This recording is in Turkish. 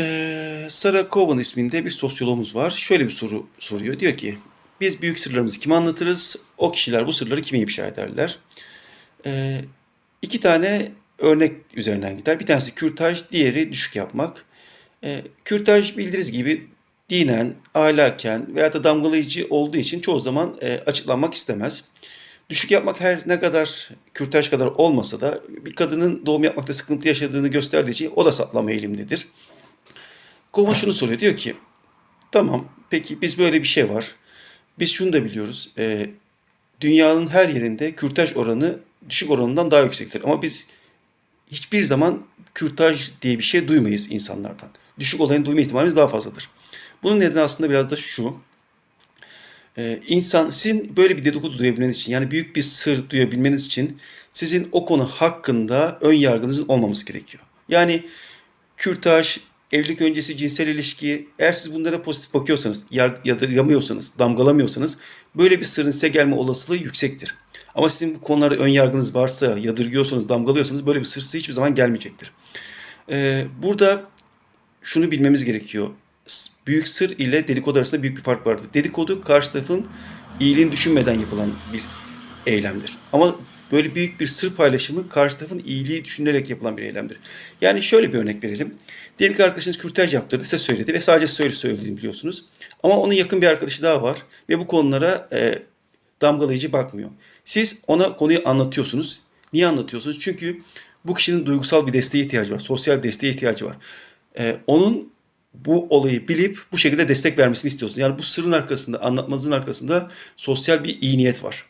Ee, Sarah Cowan isminde bir sosyologumuz var. Şöyle bir soru soruyor. Diyor ki biz büyük sırlarımızı kime anlatırız? O kişiler bu sırları kime ifşa ederler? Ee, iki tane örnek üzerinden gider. Bir tanesi kürtaj, diğeri düşük yapmak. Ee, kürtaj bildiğiniz gibi dinen, ahlaken veya da damgalayıcı olduğu için çoğu zaman e, açıklanmak istemez. Düşük yapmak her ne kadar kürtaj kadar olmasa da bir kadının doğum yapmakta sıkıntı yaşadığını gösterdiği için o da saplama eğilimdedir. Kova şunu soruyor. Diyor ki tamam peki biz böyle bir şey var. Biz şunu da biliyoruz. e, dünyanın her yerinde kürtaj oranı düşük oranından daha yüksektir. Ama biz hiçbir zaman kürtaj diye bir şey duymayız insanlardan. Düşük olayın duyma ihtimalimiz daha fazladır. Bunun nedeni aslında biraz da şu. Ee, insan sizin böyle bir dedikodu duyabilmeniz için yani büyük bir sır duyabilmeniz için sizin o konu hakkında ön yargınızın olmaması gerekiyor. Yani kürtaj, evlilik öncesi cinsel ilişki eğer siz bunlara pozitif bakıyorsanız, yadırgamıyorsanız, damgalamıyorsanız böyle bir sırrın size gelme olasılığı yüksektir. Ama sizin bu konularda ön yargınız varsa, yadırgıyorsanız, damgalıyorsanız böyle bir sır size hiçbir zaman gelmeyecektir. Ee, burada şunu bilmemiz gerekiyor. Büyük sır ile dedikodu arasında büyük bir fark vardır. Dedikodu karşı tarafın iyiliğini düşünmeden yapılan bir eylemdir. Ama böyle büyük bir sır paylaşımı karşı tarafın iyiliği düşünülerek yapılan bir eylemdir. Yani şöyle bir örnek verelim. Diyelim ki arkadaşınız kürtaj yaptırdı, size söyledi ve sadece söyle söylediğini biliyorsunuz. Ama onun yakın bir arkadaşı daha var ve bu konulara e, damgalayıcı bakmıyor. Siz ona konuyu anlatıyorsunuz. Niye anlatıyorsunuz? Çünkü bu kişinin duygusal bir desteğe ihtiyacı var. Sosyal desteğe ihtiyacı var. Ee, onun bu olayı bilip bu şekilde destek vermesini istiyorsunuz. Yani bu sırrın arkasında, anlatmanızın arkasında sosyal bir iyi niyet var.